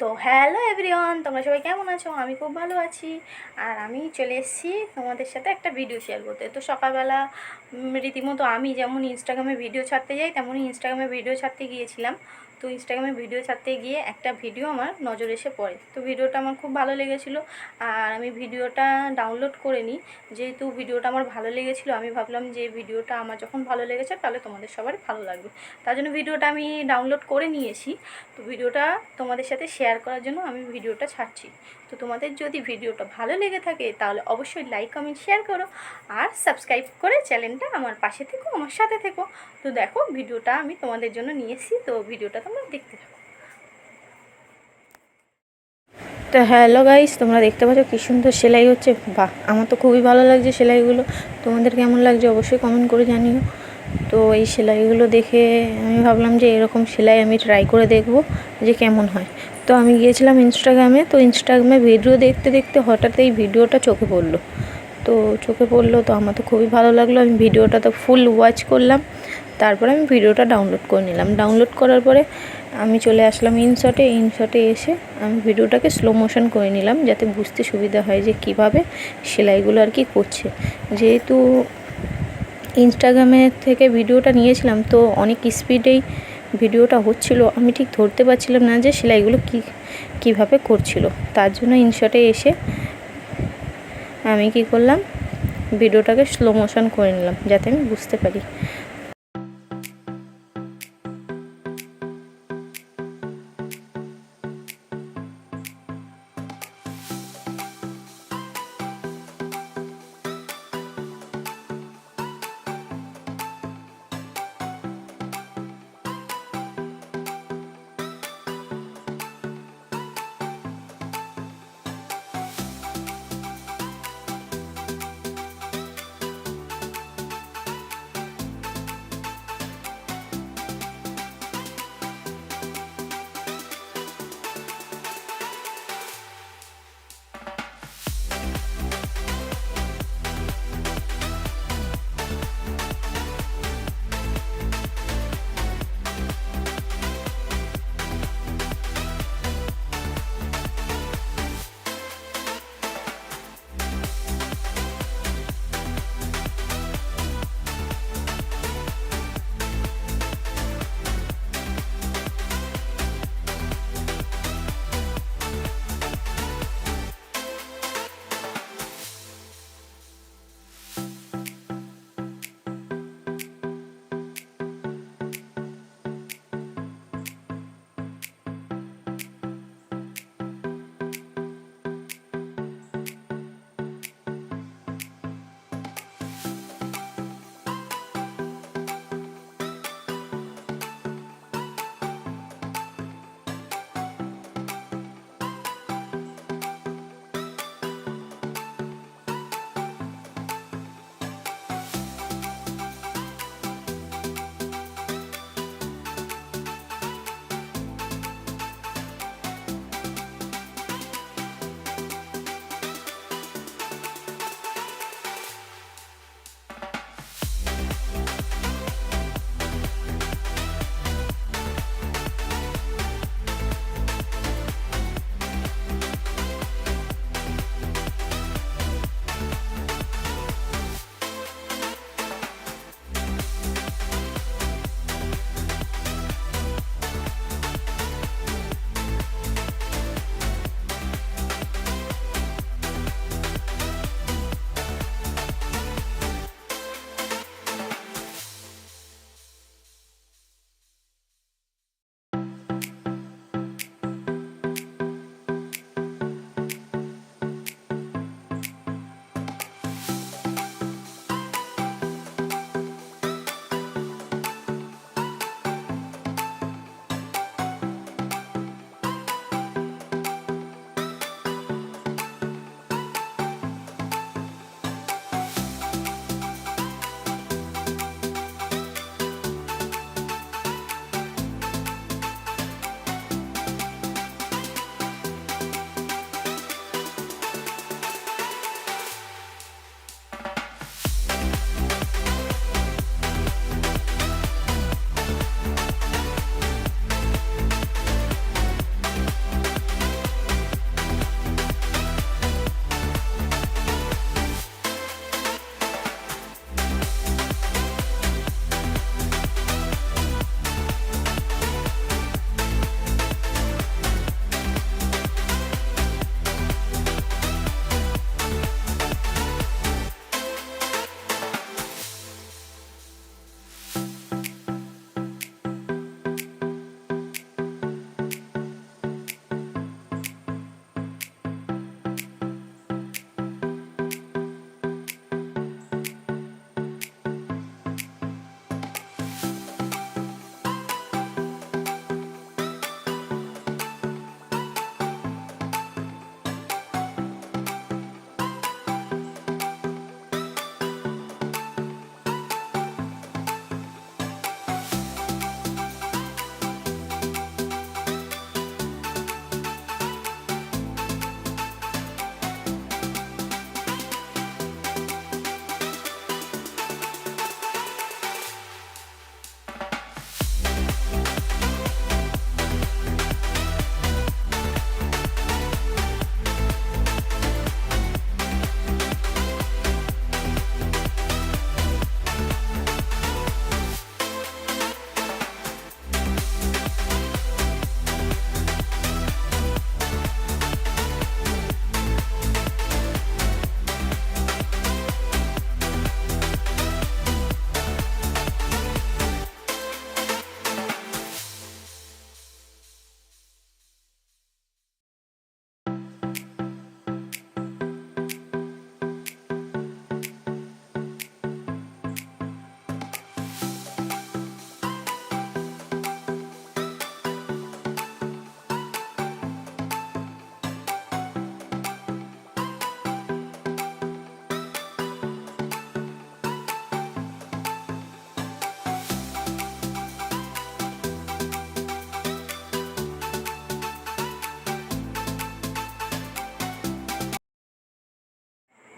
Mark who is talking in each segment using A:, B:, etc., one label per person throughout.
A: তো hello everyone, তোমরা সবাই কেমন আছো? আমি খুব ভালো আছি। আর আমি চলে এসেছি তোমাদের সাথে একটা ভিডিও শেয়ার করতে। তো সকালবেলা রীতিমতো আমি যেমন ইনস্টাগ্রামে ভিডিও ছাড়তে যাই, তেমনই ইনস্টাগ্রামে ভিডিও ছাড়তে গিয়েছিলাম। তো ইনস্টাগ্রামে ভিডিও ছাড়তে গিয়ে একটা ভিডিও আমার নজর এসে পড়ে তো ভিডিওটা আমার খুব ভালো লেগেছিলো আর আমি ভিডিওটা ডাউনলোড করে নিই যেহেতু ভিডিওটা আমার ভালো লেগেছিলো আমি ভাবলাম যে ভিডিওটা আমার যখন ভালো লেগেছে তাহলে তোমাদের সবার ভালো লাগবে তার জন্য ভিডিওটা আমি ডাউনলোড করে নিয়েছি তো ভিডিওটা তোমাদের সাথে শেয়ার করার জন্য আমি ভিডিওটা ছাড়ছি তো তোমাদের যদি ভিডিওটা ভালো লেগে থাকে তাহলে অবশ্যই লাইক কমেন্ট শেয়ার করো আর সাবস্ক্রাইব করে চ্যানেলটা আমার পাশে থেকো আমার সাথে থেকো তো দেখো ভিডিওটা আমি তোমাদের জন্য নিয়েছি তো ভিডিওটা তোমরা দেখতে থাকো তো হ্যালো গাইস, তোমরা দেখতে পাচ্ছ কী সুন্দর সেলাই হচ্ছে। বাহ, আমার তো খুবই ভালো লাগছে সেলাইগুলো। তোমাদের কেমন লাগছে অবশ্যই কমেন্ট করে জানিও। তো এই সেলাইগুলো দেখে আমি ভাবলাম যে এরকম সেলাই আমি ট্রাই করে দেখব যে কেমন হয়। তো আমি গিয়েছিলাম ইনস্টাগ্রামে তো ইনস্টাগ্রামে ভিডিও দেখতে দেখতে হঠাৎ এই ভিডিওটা চোখে পড়ল। তো চোখে পড়ল, তো আমার তো খুবই ভালো লাগল। আমি ভিডিওটা তো ফুল ওয়াচ করলাম। তারপরে আমি ভিডিওটা ডাউনলোড করে নিলাম। ডাউনলোড করার পরে আমি চলে আসলাম ইনশটে ইনশটে এসে আমি ভিডিওটাকে স্লো মোশন করে নিলাম যাতে বুঝতে সুবিধা হয় যে কীভাবে সেলাইগুলো আর কি করছে। যেহেতু ইনস্টাগ্রামের থেকে ভিডিওটা নিয়েছিলাম তো অনেক স্পিডেই ভিডিওটা হচ্ছিল। আমি ঠিক ধরতে পারছিলাম না যে সেলাইগুলো কী, কীভাবে করছিল। তার জন্য ইনশটে এসে আমি কি করলাম? ভিডিওটাকে স্লো মোশন করে নিলাম যাতে আমি বুঝতে পারি।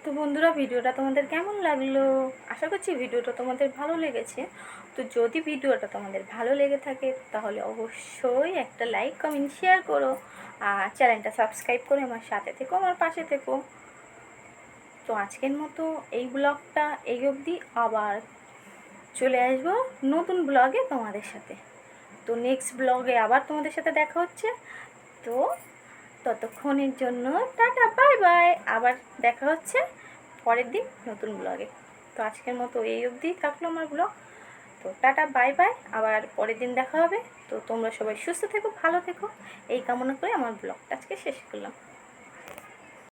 A: তো বন্ধুরা, ভিডিওটা তোমাদের কেমন লাগল? আশা করছি ভিডিওটা তোমাদের ভালো লেগেছে। তো যদি ভিডিওটা তোমাদের ভালো লেগে থাকে, তাহলে অবশ্যই একটা লাইক, কমেন্ট, শেয়ার করো। আর চ্যানেলটা সাবস্ক্রাইব করে আমার সাথে থেকো, আমার পাশে থেকো। তো আজকের মতো এই ব্লগটা এই অবধি। আবার চলে আসব নতুন ব্লগে তোমাদের সাথে। তো নেক্সট ব্লগে আবার তোমাদের সাথে দেখা হচ্ছে। তো ততক্ষণের জন্য টাটা, বাই বাই। আবার দেখা হচ্ছে পরের দিন নতুন ব্লগে তো আজকের মতো এই অবধি থাকল আমার ব্লগ তো টাটা, বাই বাই। আবার পরের দিন দেখা হবে। তো তোমরা সবাই সুস্থ থেকো, ভালো থেকো। এই কামনা করে আমার ব্লগটা আজকে শেষ করলাম।